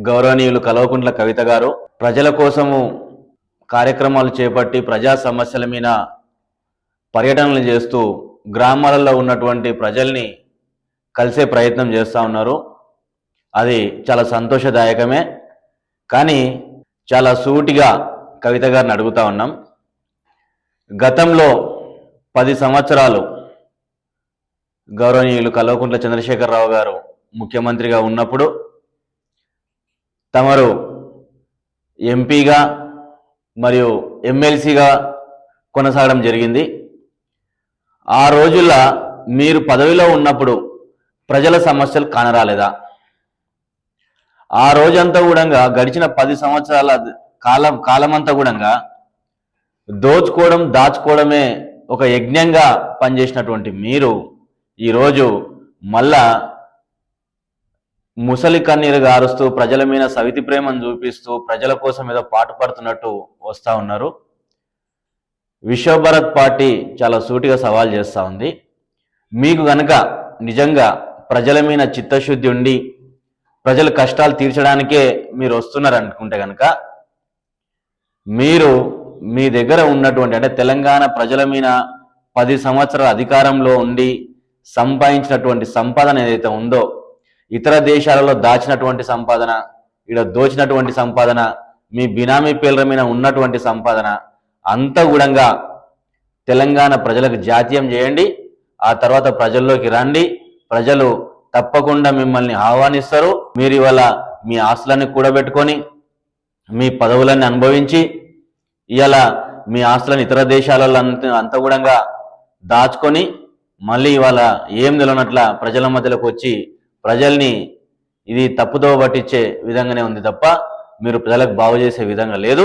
గౌరవనీయులు కల్వకుంట్ల కవిత గారు ప్రజల కోసము కార్యక్రమాలు చేపట్టి ప్రజా సమస్యల మీద పర్యటనలు చేస్తూ గ్రామాలలో ఉన్నటువంటి ప్రజల్ని కలిసే ప్రయత్నం చేస్తూ ఉన్నారు. అది చాలా సంతోషదాయకమే. కానీ చాలా సూటిగా కవిత గారిని అడుగుతా ఉన్నాం. గతంలో పది సంవత్సరాలు గౌరవనీయులు కల్వకుంట్ల చంద్రశేఖరరావు గారు ముఖ్యమంత్రిగా ఉన్నప్పుడు తమరు ఎంపీగా మరియు ఎమ్మెల్సీగా కొనసాగడం జరిగింది. ఆ రోజుల్లో మీరు పదవిలో ఉన్నప్పుడు ప్రజల సమస్యలు కానరాలేదా? ఆ రోజంతా కూడా గడిచిన పది సంవత్సరాల కాలం కాలమంతా కూడా దోచుకోవడం దాచుకోవడమే ఒక యజ్ఞంగా పనిచేసినటువంటి మీరు ఈరోజు మళ్ళా ముసలి కన్నీరు గారుస్తూ ప్రజల మీద సవితి ప్రేమను చూపిస్తూ ప్రజల కోసం ఏదో పాటుపడుతున్నట్టు వస్తూ ఉన్నారు. విశ్వభరత్ పార్టీ చాలా సూటిగా సవాల్ చేస్తూ ఉంది. మీకు గనక నిజంగా ప్రజల మీద చిత్తశుద్ధి ఉండి ప్రజల కష్టాలు తీర్చడానికే మీరు వస్తున్నారు అనుకుంటే కనుక మీరు మీ దగ్గర ఉన్నటువంటి అంటే తెలంగాణ ప్రజల మీద పది సంవత్సరాల అధికారంలో ఉండి సంపాదించినటువంటి సంపాదన ఏదైతే ఉందో ఇతర దేశాలలో దాచినటువంటి సంపాదన ఇక్కడ దోచినటువంటి సంపాదన మీ బినామీ పేర్ల మీద ఉన్నటువంటి సంపాదన అంతా కూడా తెలంగాణ ప్రజలకు జాతీయం చేయండి ఆ తర్వాత ప్రజల్లోకి రండి ప్రజలు తప్పకుండా మిమ్మల్ని ఆహ్వానిస్తారు. మీరు ఇవాళ మీ ఆస్తులన్నీ కూడబెట్టుకొని మీ పదవులన్నీ అనుభవించి ఇవాళ మీ ఆస్తులను ఇతర దేశాలలో అంత అంత కూడా దాచుకొని మళ్ళీ ఇవాళ ఏం తెలియనట్ల ప్రజల మధ్యలోకి వచ్చి ప్రజల్ని ఇది తప్పుదోవ పట్టించే విధంగానే ఉంది తప్ప మీరు ప్రజలకు బాగు చేసే విధంగా లేదు.